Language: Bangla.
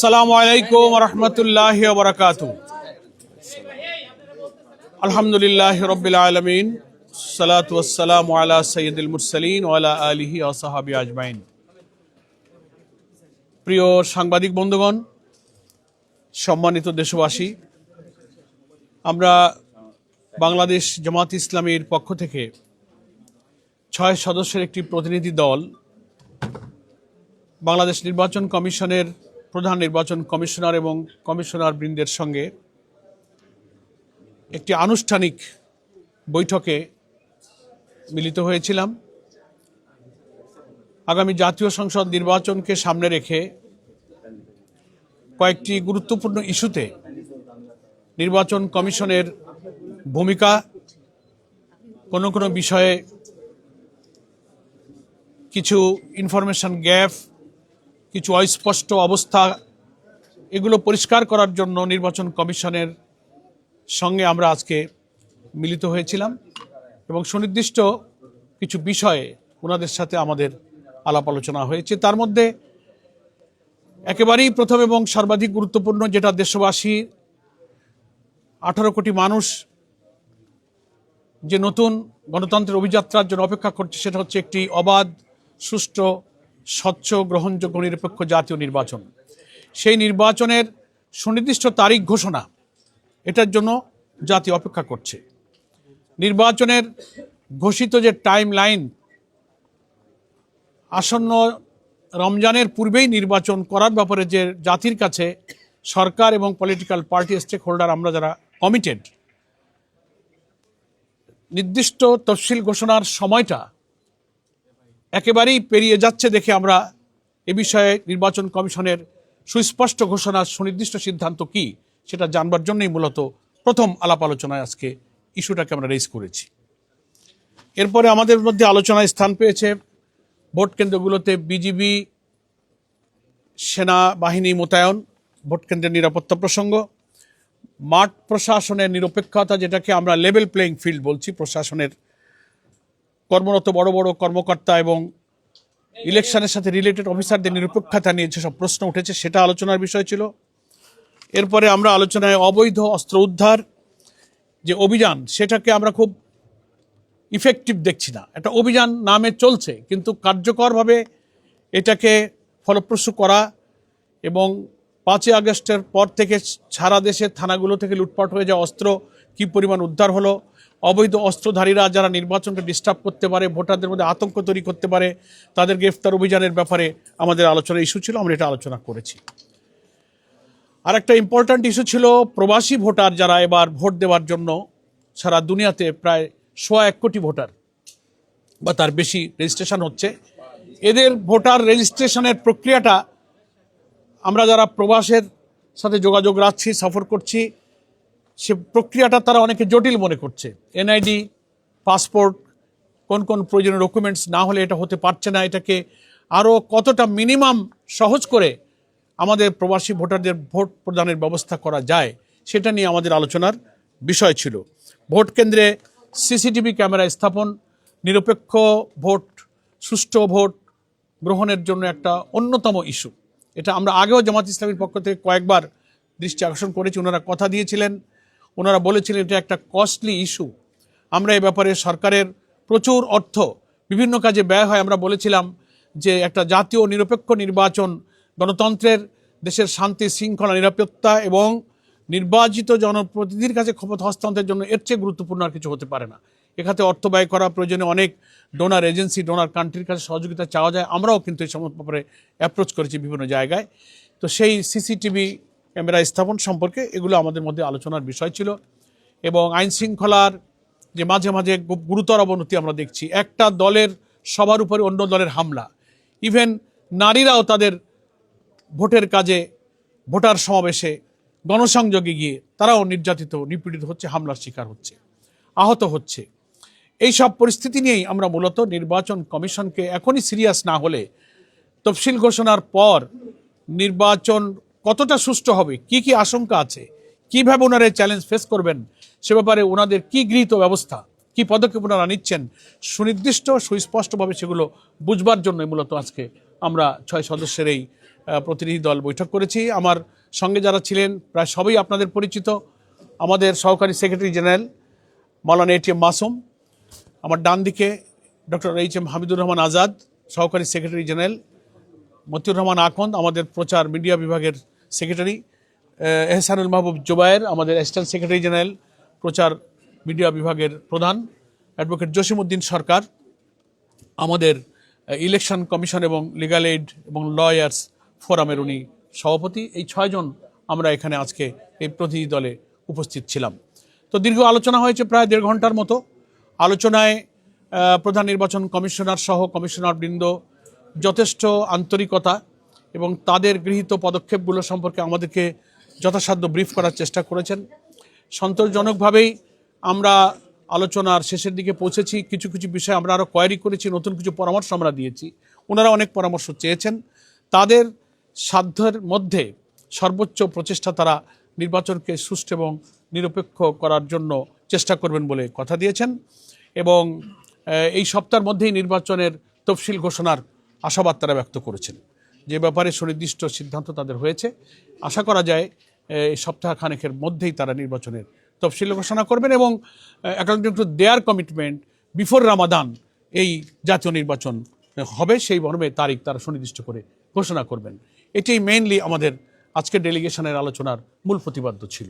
আসসালামু আলাইকুম রহমতুল্লাহ বরকাত আলহামদুলিল্লাহ রবিল আলমিন। সালাত ওয়াসালাম আলা সৈয়দুল মুরসালিন ওয়ালা আলিহি ওসাহাবি আজমাইন। প্রিয় সাংবাদিক বন্ধুগণ, সম্মানিত দেশবাসী, আমরা বাংলাদেশ জামাত ইসলামীর পক্ষ থেকে ছয় সদস্যের একটি প্রতিনিধি দল বাংলাদেশ নির্বাচন কমিশনের প্রধান নির্বাচন কমিশনার এবং কমিশনার বৃন্দের সঙ্গে একটি আনুষ্ঠানিক বৈঠকে মিলিত হয়েছিলাম। আগামী জাতীয় সংসদ নির্বাচনকে সামনে রেখে কয়েকটি গুরুত্বপূর্ণ ইস্যুতে নির্বাচন কমিশনের ভূমিকা কোনো কোনো বিষয়ে কিছু ইনফরমেশন গ্যাপ কিছু অস্পষ্ট অবস্থা এগুলো পরিষ্কার করার জন্য নির্বাচন কমিশনের সঙ্গে আমরা আজকে মিলিত হয়েছিলাম এবং সুনির্দিষ্ট কিছু বিষয়ে ওনাদের সাথে আমাদের আলাপ আলোচনা হয়েছে। তার মধ্যে একেবারেই প্রথম এবং সর্বাধিক গুরুত্বপূর্ণ যেটা দেশবাসী, আঠারো কোটি মানুষ যে নতুন গণতন্ত্রের অভিযাত্রার জন্য অপেক্ষা করছে, সেটা হচ্ছে একটি অবাধ, সুষ্ঠু স্বচ্ছ গ্রহণযোগ্য নিরপেক্ষ জাতীয় নির্বাচন। সেই নির্বাচনের সুনির্দিষ্ট তারিখ ঘোষণা, এটার জন্য জাতি অপেক্ষা করছে। নির্বাচনের ঘোষিত যে টাইম লাইন আসন্ন রমজানের পূর্বেই নির্বাচন করার ব্যাপারে যে জাতির কাছে সরকার এবং পলিটিক্যাল পার্টি স্টেক হোল্ডার আমরা যারা কমিটেড নির্দিষ্ট তফসিল ঘোষণার সময়টা একেবারেই পেরিয়ে যাচ্ছে দেখে আমরা এ বিষয়ে নির্বাচন কমিশনের সুস্পষ্ট ঘোষণার সুনির্দিষ্ট সিদ্ধান্ত কি সেটা জানবার জন্যই মূলত প্রথম আলাপ আলোচনায় আজকে ইস্যুটাকে আমরা রেজ করেছি। এরপরে আমাদের মধ্যে আলোচনায় স্থান পেয়েছে ভোট কেন্দ্রগুলোতে বিজিবি সেনাবাহিনী মোতায়েন, ভোট কেন্দ্রের নিরাপত্তা প্রসঙ্গ, মাঠ প্রশাসনের নিরপেক্ষতা যেটাকে আমরা লেভেল প্লেইং ফিল্ড বলছি, প্রশাসনের কর্মরত বড় বড় কর্মকর্তা এবং ইলেকশনের সাথে রিলেটেড অফিসারদের নিরপেক্ষতা নিয়ে যেসব প্রশ্ন উঠেছে, সেটা আলোচনার বিষয় ছিল। এরপরে আমরা আলোচনায় অবৈধ অস্ত্র উদ্ধার, যে অভিযান, সেটাকে আমরা খুব ইফেক্টিভ দেখছি না। একটা অভিযান নামে চলছে, কিন্তু কার্যকরভাবে এটাকে ফলপ্রসূ করা এবং পাঁচই আগস্টের পর থেকে সারা দেশের থানাগুলো থেকে লুটপাট হয়ে যাওয়া অস্ত্র কী পরিমাণ উদ্ধার হলো? অবৈধ অস্ত্রধারীরা যারা নির্বাচনকে ডিস্টার্ব করতে পারে, ভোটারদের মধ্যে আতঙ্ক তৈরি করতে পারে, তাদের গ্রেফতার অভিযানের ব্যাপারে আমাদের আলোচনা ইস্যু ছিল, আমরা এটা আলোচনা করেছি। আর একটা ইম্পর্ট্যান্ট ইস্যু ছিল প্রবাসী ভোটার যারা এবার ভোট দেওয়ার জন্য সারা দুনিয়াতে প্রায় সোয়া এক কোটি ভোটার বা তার বেশি রেজিস্ট্রেশন হচ্ছে। এদের ভোটার রেজিস্ট্রেশনের প্রক্রিয়াটা আমরা যারা প্রবাসের সাথে যোগাযোগ রাখছি, সফর করছি সে প্রক্রিয়াটা তারা অনেকে জটিল মনে করছে। এনআইডি, পাসপোর্ট, কোন কোন প্রয়োজনীয় ডকুমেন্টস না হলে এটা হতে পারছে না। এটাকে আরও কতটা মিনিমাম সহজ করে আমাদের প্রবাসী ভোটারদের ভোট প্রদানের ব্যবস্থা করা যায়, সেটা নিয়ে আমাদের আলোচনার বিষয় ছিল। ভোট কেন্দ্রে সিসিটিভি ক্যামেরা স্থাপন, নিরপেক্ষ ভোট, সুষ্ঠু ভোট গ্রহণের জন্য একটা অন্যতম ইস্যু এটা আমরা আগেও জামাত ইসলামীর পক্ষ থেকে কয়েকবার দৃষ্টি আকর্ষণ করেছি ওনারা কথা দিয়েছিলেন। ওনারা বলেছিলেন এটা একটা কস্টলি ইস্যু আমরা এ ব্যাপারে সরকারের প্রচুর অর্থ, বিভিন্ন কাজে ব্যয় হয়। আমরা বলেছিলাম যে একটা জাতীয় নিরপেক্ষ নির্বাচন গণতন্ত্রের দেশের শান্তি, শৃঙ্খলা, নিরাপত্তা এবং নির্বাচিত জনপ্রতিনিধির কাছে ক্ষমতা হস্তান্তরের জন্য এর চেয়ে গুরুত্বপূর্ণ আর কিছু হতে পারে না। এখাতে অর্থ ব্যয় করা প্রয়োজনে অনেক ডোনার এজেন্সি ডোনার কান্ট্রির কাছে সহযোগিতা চাওয়া যায়। আমরাও কিন্তু এই সমস্ত ব্যাপারে অ্যাপ্রোচ করেছি বিভিন্ন জায়গায়। তো সেই সিসিটিভি ক্যামেরা স্থাপন সম্পর্কে এগুলো আমাদের মধ্যে আলোচনার বিষয় ছিল। এবং আইন শৃঙ্খলার যে মাঝে মাঝে গুরুতর অবনতি আমরা দেখছি। একটা দলের সবার উপরে অন্য দলের হামলা। ইভেন নারীরাও তাদের ভোটের কাজে, ভোটার সমাবেশে গণসংযোগে গিয়ে তারাও নির্যাতিত, নিপীড়িত হচ্ছে, হামলার শিকার হচ্ছে, আহত হচ্ছে। এই সব পরিস্থিতি নিয়েই আমরা মূলত নির্বাচন কমিশনকে এখনই সিরিয়াস না হলে তফসিল ঘোষণার পর নির্বাচন কতটা সুষ্ঠু হবে? কি কি আশঙ্কা আছে? কীভাবে ওনারা চ্যালেঞ্জ ফেস করবেন? সে ব্যাপারে ওনাদের কি গৃহীত ব্যবস্থা? কি পদক্ষেপ ওনারা নিচ্ছেন? সুনির্দিষ্ট, সুস্পষ্টভাবে সেগুলো বুঝবার জন্যই মূলত আজকে আমরা ছয় সদস্যের এই প্রতিনিধি দল বৈঠক করেছি। আমার সঙ্গে যারা ছিলেন, প্রায় সবই আপনাদের পরিচিত। আমাদের সহকারী সেক্রেটারি জেনারেল মাওলানা এটিএম মাসুম। আমার ডান দিকে doctor H M Hamidur Rahman Azad, সহকারী সেক্রেটারি জেনারেল মতিউর রহমান আকন্দ, আমাদের প্রচার মিডিয়া বিভাগের সেক্রেটারি এহসানুল মাহবুব জুবায়ের, আমাদের অ্যাসিস্ট্যান্ট সেক্রেটারি জেনারেল, প্রচার মিডিয়া বিভাগের প্রধান, অ্যাডভোকেট জসিমউদ্দিন সরকার, আমাদের ইলেকশন কমিশন এবং লিগাল এইড এবং লয়ার্স ফোরামের উনি সভাপতি। এই ছয়জন আমরা এখানে আজকে এই প্রতিনিধি দলে উপস্থিত ছিলাম। তো দীর্ঘ আলোচনা হয়েছে প্রায় দেড় ঘণ্টার মতো। আলোচনায় প্রধান নির্বাচন কমিশনার সহ কমিশনার বৃন্দ যথেষ্ট আন্তরিকতা এবং তাদের গৃহীত পদক্ষেপগুলো সম্পর্কে আমাদেরকে যথাসাধ্য ব্রিফ করার চেষ্টা করেছেন। সন্তোষজনকভাবেই আমরা আলোচনার শেষের দিকে পৌঁছেছি। কিছু কিছু বিষয় আমরা আরও কোয়ারি করেছি, নতুন কিছু পরামর্শ আমরা দিয়েছি। ওনারা অনেক পরামর্শ চেয়েছেন। তাদের সাধ্যের মধ্যে সর্বোচ্চ প্রচেষ্টা তারা নির্বাচনকে সুষ্ঠু এবং নিরপেক্ষ করার জন্য চেষ্টা করবেন বলে কথা দিয়েছেন এবং এই সপ্তাহের মধ্যেই নির্বাচনের তফসিল ঘোষণার আশাবাদ তারা ব্যক্ত করেছেন। যে ব্যাপারে সুনির্দিষ্ট সিদ্ধান্ত তাদের হয়েছে। আশা করা যায় এই সপ্তাহ খানেকের মধ্যেই তারা নির্বাচনের তফসিল ঘোষণা করবেন এবং according to their commitment before Ramadan এই জাতীয় নির্বাচন হবে, সেই মর্মে তারিখ তারা সুনির্দিষ্ট করে ঘোষণা করবেন। এটি মেইনলি আমাদের আজকের ডেলিগেশনের আলোচনার মূল প্রতিবাদ্য ছিল।